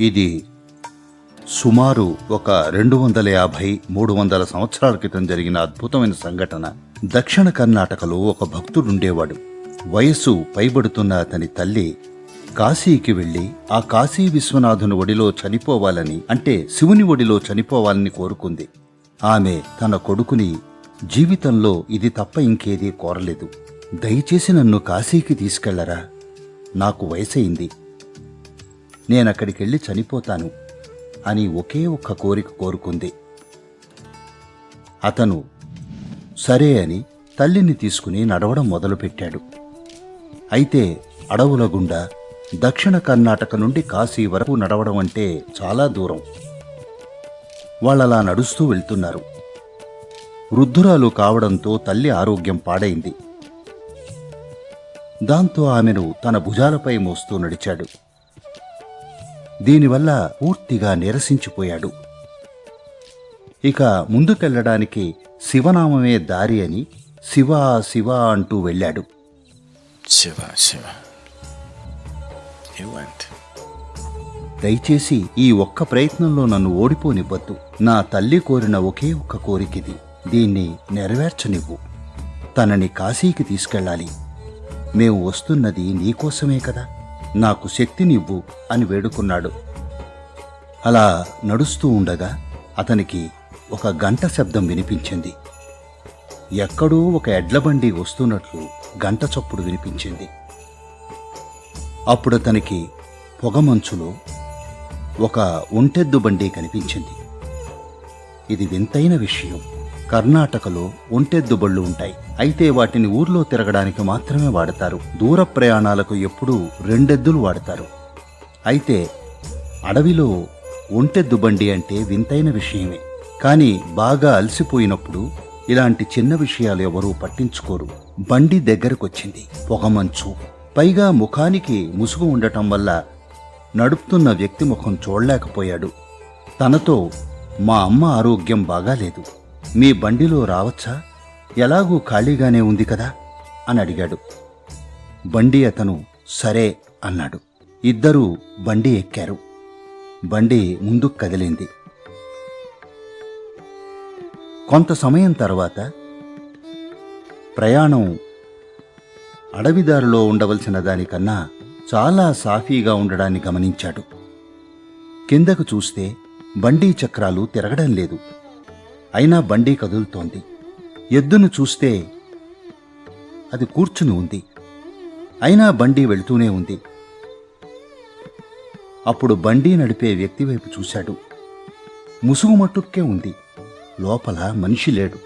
ఇది సుమారు ఒక రెండు వందల యాభై మూడు వందల సంవత్సరాల క్రితం జరిగిన అద్భుతమైన సంఘటన. దక్షిణ కర్ణాటకలో ఒక భక్తుడుండేవాడు వయస్సు పైబడుతున్న అతని తల్లి కాశీకి వెళ్ళి ఆ కాశీ విశ్వనాథుని ఒడిలో చనిపోవాలని అంటే శివుని ఒడిలో చనిపోవాలని కోరుకుంది. ఆమె తన కొడుకుని జీవితంలో ఇది తప్ప ఇంకేదీ కోరలేదు. దయచేసి నన్ను కాశీకి తీసుకెళ్ళరా? నాకు వయసైంది నేనక్కడికెళ్ళి చనిపోతాను అని ఒకే ఒక్క కోరిక కోరుకుంది. అతను సరే అని తల్లిని తీసుకుని నడవడం మొదలుపెట్టాడు. అయితే అడవుల గుండా దక్షిణ కర్ణాటక నుండి కాశీ వరకు నడవడం అంటే చాలా దూరం. వాళ్ళలా నడుస్తూ వెళ్తున్నారు. వృద్ధురాలు కావడంతో తల్లి ఆరోగ్యం పాడైంది. దాంతో ఆమెను తన భుజాలపై మోస్తూ నడిచాడు. దీనివల్ల పూర్తిగా నిరసించిపోయాడు. ఇక ముందుకెళ్ళడానికి శివనామమే దారి అని శివ శివ అంటూ వెళ్ళాడు. He went. దయచేసి ఈ ఒక్క ప్రయత్నంలో నన్ను ఓడిపోనివ్వద్దు. నా తల్లి కోరిన ఒకే ఒక్క కోరికిది. దీన్ని నెరవేర్చనివ్వు. తనని కాశీకి తీసుకెళ్ళాలి. మేము వస్తున్నది నీకోసమే కదా? నాకు శక్తినివ్వు అని వేడుకున్నాడు. అలా నడుస్తూ ఉండగా అతనికి ఒక గంట శబ్దం వినిపించింది. ఎక్కడో ఒక ఎడ్లబండి వస్తున్నట్లు గంట చప్పుడు వినిపించింది. అప్పుడు అతనికి పొగమంచులో ఒక ఒంటెద్దు బండి కనిపించింది. ఇది వింతైన విషయం. కర్ణాటకలో ఒంటెద్దు బళ్ళు ఉంటాయి. అయితే వాటిని ఊర్లో తిరగడానికి మాత్రమే వాడతారు. దూర ప్రయాణాలకు ఎప్పుడూ రెండెద్దులు వాడతారు. అయితే అడవిలో ఒంటెద్దు బండి అంటే వింతైన విషయమే. కానీ బాగా అలసిపోయినప్పుడు ఇలాంటి చిన్న విషయాలు ఎవరూ పట్టించుకోరు. బండి దగ్గరకొచ్చింది. పొగమంచు పైగా ముఖానికి ముసుగు ఉండటం వల్ల నడుపుతున్న వ్యక్తి ముఖం చూడలేకపోయాడు. తనతో మా అమ్మ ఆరోగ్యం బాగాలేదు. మీ బండిలో రావచ్చా? ఎలాగూ ఖాళీగానే ఉంది కదా? అని అడిగాడు. బండి అతను సరే అన్నాడు. ఇద్దరూ బండి ఎక్కారు. బండి ముందుకు కదిలింది. కొంత సమయం తర్వాత ప్రయాణం అడవిదారిలో ఉండవలసిన దానికన్నా చాలా సాఫీగా ఉండడాన్ని గమనించాడు. కిందకు చూస్తే బండి చక్రాలు తిరగడం లేదు. అయినా బండి కదులుతోంది. ఎద్దును చూస్తే అది కూర్చుని ఉంది. అయినా బండి వెళ్తూనే ఉంది. అప్పుడు బండి నడిపే వ్యక్తి వైపు చూశాడు. ముసుగు మట్టుక్కే ఉంది. లోపల మనిషి లేడు.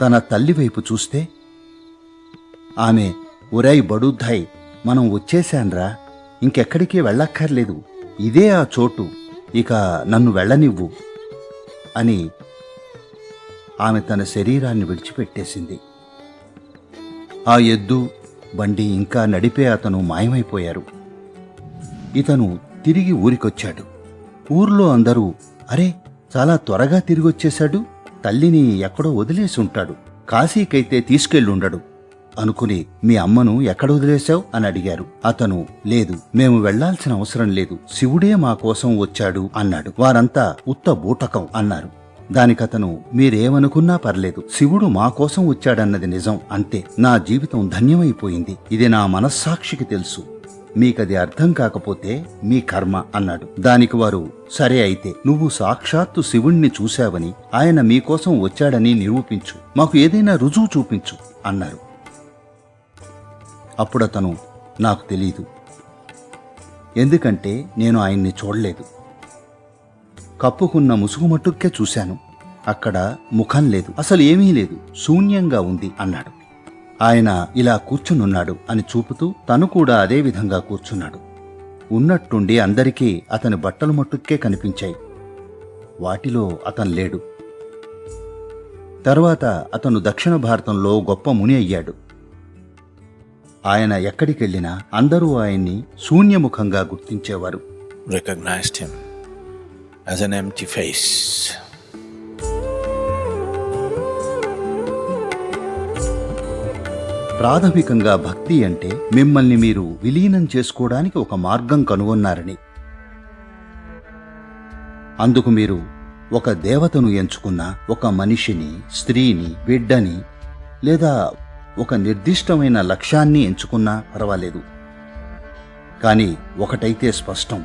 తన తల్లి వైపు చూస్తే ఆమె ఒరై బడుద్దాయ్ మనం వచ్చేశాన్రా. ఇంకెక్కడికి వెళ్ళక్కర్లేదు. ఇదే ఆ చోటు. ఇక నన్ను వెళ్ళనివ్వు. అని ఆమె తన శరీరాన్ని విడిచిపెట్టేసింది. ఆ ఎద్దు బండి ఇంకా నడిపే అతను మాయమైపోయారు. ఇతను తిరిగి ఊరికొచ్చాడు. ఊర్లో అందరూ అరే చాలా త్వరగా తిరిగొచ్చేశాడు. తల్లిని ఎక్కడో వదిలేసి ఉంటాడు. కాశీకైతే తీసుకెళ్ళుండడు. అనుకుని మీ అమ్మను ఎక్కడ వదిలేశావు? అని అడిగారు. అతను లేదు మేము వెళ్ళాల్సిన అవసరం లేదు. శివుడే మా కోసం వచ్చాడు అన్నాడు. వారంతా ఉత్త బూటకం అన్నారు. దానికతను మీరేమనుకున్నా పర్లేదు. శివుడు మా కోసం వచ్చాడన్నది నిజం అంతే. నా జీవితం ధన్యమైపోయింది. ఇది నా మనస్సాక్షికి తెలుసు. మీకది అర్థం కాకపోతే మీ కర్మ అన్నాడు. దానికి వారు సరే అయితే నువ్వు సాక్షాత్తు శివుణ్ణి చూశావని ఆయన మీకోసం వచ్చాడని నిరూపించు. మాకు ఏదైనా రుజువు చూపించు అన్నారు. అప్పుడతను నాకు తెలీదు. ఎందుకంటే నేను ఆయన్ని చూడలేదు. కప్పుకున్న ముసుగు మట్టుక్కే చూశాను. అక్కడ ముఖం లేదు. అసలు ఏమీ లేదు. శూన్యంగా ఉంది అన్నాడు. ఆయన ఇలా కూర్చునున్నాడు అని చూపుతూ తను కూడా అదే విధంగా కూర్చున్నాడు. ఉన్నట్టుండి అందరికీ అతని బట్టలు మట్టుక్కే కనిపించాయి. వాటిలో అతను లేడు. తర్వాత అతను దక్షిణ భారతంలో గొప్ప ముని అయ్యాడు. ఆయన ఎక్కడికెళ్ళినా అందరూ ఆయన్ని శూన్యముఖంగా గుర్తించేవారు Recognized him as an empty face. ప్రాథమికంగా భక్తి అంటే మిమ్మల్ని మీరు విలీనం చేసుకోవడానికి ఒక మార్గం కనుగొన్నారని అందుకు మీరు ఒక దేవతను ఎంచుకున్న ఒక మనిషిని స్త్రీని బిడ్డని లేదా ఒక నిర్దిష్టమైన లక్ష్యాన్ని ఎంచుకున్నా పర్వాలేదు. కానీ ఒకటైతే స్పష్టం.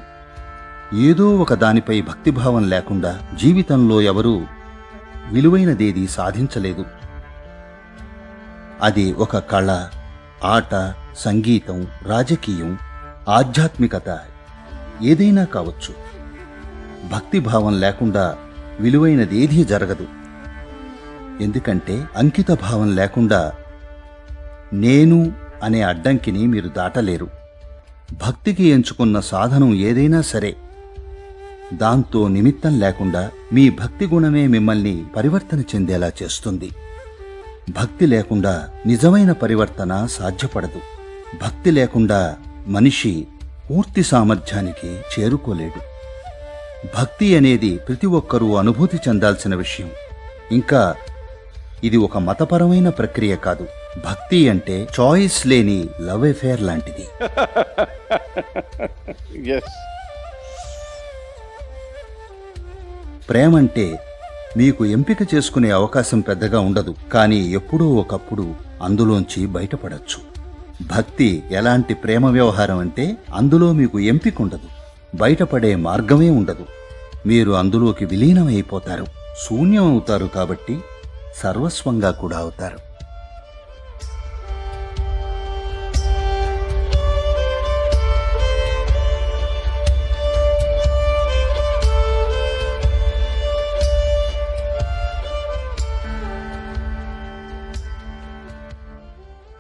ఏదో ఒక దానిపై భక్తిభావం లేకుండా జీవితంలో ఎవరూ విలువైనదేది సాధించలేదు. అది ఒక కళ ఆట సంగీతం రాజకీయం ఆధ్యాత్మికత ఏదైనా కావచ్చు. భక్తిభావం లేకుండా విలువైనదేదీ జరగదు. ఎందుకంటే అంకిత భావం లేకుండా నేను అనే అడ్డంకిని మీరు దాటలేరు. భక్తికి ఎంచుకున్న సాధనం ఏదైనా సరే. దాంతో నిమిత్తం లేకుండా మీ భక్తి గుణమే మిమ్మల్ని పరివర్తన చెందేలా చేస్తుంది. భక్తి లేకుండా నిజమైన పరివర్తన సాధ్యపడదు. భక్తి లేకుండా మనిషి పూర్తి సామర్థ్యానికి చేరుకోలేడు. భక్తి అనేది ప్రతి ఒక్కరూ అనుభూతి చెందాల్సిన విషయం. ఇంకా ఇది ఒక మతపరమైన ప్రక్రియ కాదు. భక్తి అంటే చాయిస్ లేని లవ్ ఎఫేర్ లాంటిది. Yes. ప్రేమంటే మీకు ఎంపిక చేసుకునే అవకాశం పెద్దగా ఉండదు కానీ ఎప్పుడో ఒకప్పుడు అందులోంచి బయటపడచ్చు. భక్తి ఎలాంటి ప్రేమ వ్యవహారం అంటే అందులో మీకు ఎంపిక ఉండదు బయటపడే మార్గమే ఉండదు. మీరు అందులోకి విలీనమైపోతారు శూన్యం అవుతారు కాబట్టి సర్వస్వంగా కూడా అవుతారు.